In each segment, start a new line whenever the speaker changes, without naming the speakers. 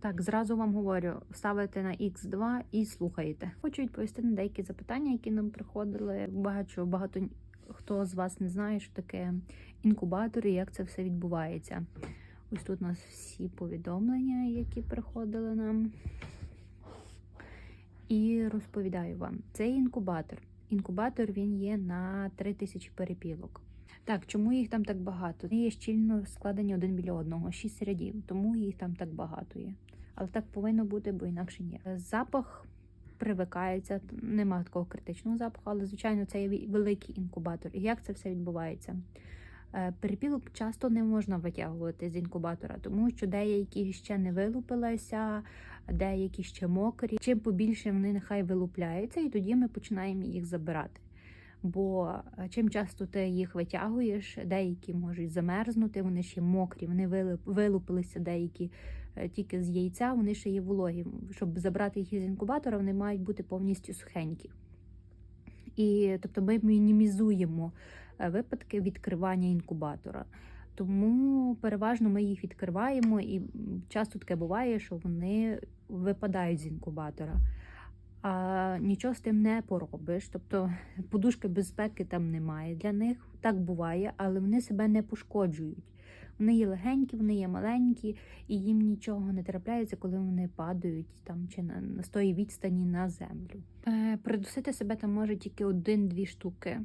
Так, зразу вам говорю, ставите на X2 і слухаєте. Хочу відповісти на деякі запитання, які нам приходили. Багато багато хто з вас не знає, що таке інкубатор і як це все відбувається. Ось тут у нас всі повідомлення, які приходили нам. І розповідаю вам, цей інкубатор. Інкубатор він є на 3000 перепілок. Так, чому їх там так багато? Вони є щільно складені один біля одного, шість рядів, тому їх там так багато є. Але так повинно бути, бо інакше ні. Запах привикається, немає такого критичного запаху, але звичайно це є великий інкубатор. І як це все відбувається? Е, Перепілок часто не можна витягувати з інкубатора, тому що деякі ще не вилупилися, деякі ще мокрі. Чим побільше вони нехай вилупляються, і тоді ми починаємо їх забирати. Бо е, чим часто ти їх витягуєш, деякі можуть замерзнути, вони ще мокрі, вони вилуп- вилупилися деякі е, тільки з яйця, вони ще є вологі. Щоб забрати їх із інкубатора, вони мають бути повністю сухенькі. І тобто ми мінімізуємо е, випадки відкривання інкубатора. Тому переважно ми їх відкриваємо, і часто таке буває, що вони випадають з інкубатора. А нічого з тим не поробиш. Тобто подушки безпеки там немає для них. Так буває, але вони себе не пошкоджують. Вони є легенькі, вони є маленькі, і їм нічого не трапляється, коли вони падають там чи на, на з тої відстані на землю. Е, придусити себе там може тільки один-дві штуки,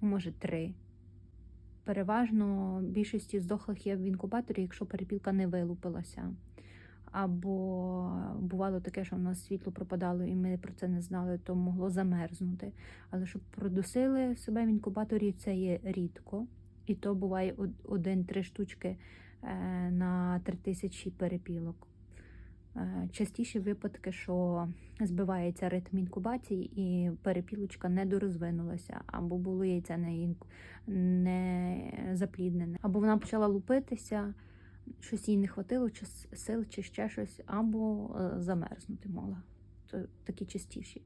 може три. Переважно більшості здохлих є в інкубаторі, якщо перепілка не вилупилася. Або бувало таке, що в нас світло пропадало, і ми про це не знали, то могло замерзнути. Але щоб продусили себе в інкубаторі, це є рідко. І то буває один-три штучки е, на три тисячі перепілок. Е, Частіші випадки, що збивається ритм інкубації, і перепілочка не дорозвинулася, або було яйце не, запліднене, або вона почала лупитися, щось їй не хватило, чи сил, чи ще щось, або е, замерзнути могла. То такі частіші.